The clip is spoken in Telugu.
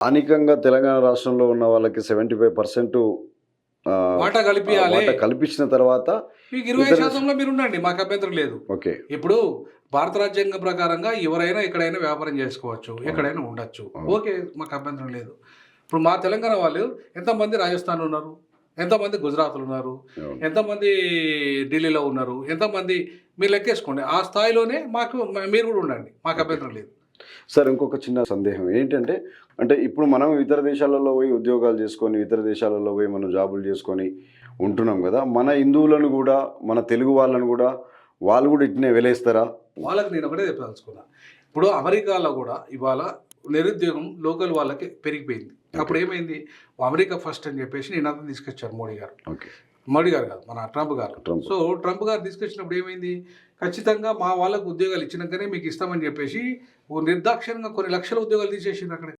స్థానికంగా తెలంగాణ రాష్ట్రంలో ఉన్న వాళ్ళకి సెవెంటీ ఫైవ్ పర్సెంట్ వాటా కల్పించిన తర్వాత మీకు ఇరవై శాతంలో మీరు ఉండండి మాకు అభ్యంతరం లేదు. ఓకే. ఇప్పుడు భారత రాజ్యాంగం ప్రకారంగా ఎవరైనా ఎక్కడైనా వ్యాపారం చేసుకోవచ్చు ఎక్కడైనా ఉండొచ్చు. ఓకే మాకు అభ్యంతరం లేదు. ఇప్పుడు మా తెలంగాణ వాళ్ళు ఎంతమంది రాజస్థాన్ ఉన్నారు? ఎంతమంది గుజరాత్లో ఉన్నారు. ఎంతమంది ఢిల్లీలో ఉన్నారు? ఎంతమంది మీరు లెక్కేసుకోండి. ఆ స్థాయిలోనే మాకు మీరు కూడా ఉండండి మాకు అభ్యంతరం లేదు. సార్ ఇంకొక చిన్న సందేహం. ఏంటంటే అంటే ఇప్పుడు మనం ఇతర దేశాలలో పోయి ఉద్యోగాలు చేసుకొని ఇతర దేశాలలో పోయి మనం జాబులు చేసుకొని ఉంటున్నాం కదా మన హిందువులను కూడా మన తెలుగు వాళ్ళను కూడా వాళ్ళు కూడా ఇట్నే వెలేస్తారా? వాళ్ళకి నేను ఒకటే చెప్పదలుచుకున్నా. ఇప్పుడు అమెరికాలో కూడా ఇవాళ నిరుద్యోగం లోకల్ వాళ్ళకి పెరిగిపోయింది. అప్పుడు ఏమైంది అమెరికా ఫస్ట్ అని చెప్పేసి నేను అతను తీసుకొచ్చారు మోడీ గారు. ఓకే. మోడీ గారు కాదు మన ట్రంప్ గారు. సో ట్రంప్ గారు తీసుకొచ్చినప్పుడు ఏమైంది? ఖచ్చితంగా మా వాళ్ళకు ఉద్యోగాలు ఇచ్చినాకనే మీకు ఇస్తామని చెప్పేసి ఓ నిర్దాక్షిణ్యంగా కొన్ని లక్షల ఉద్యోగాలు తీసేసింది అక్కడ.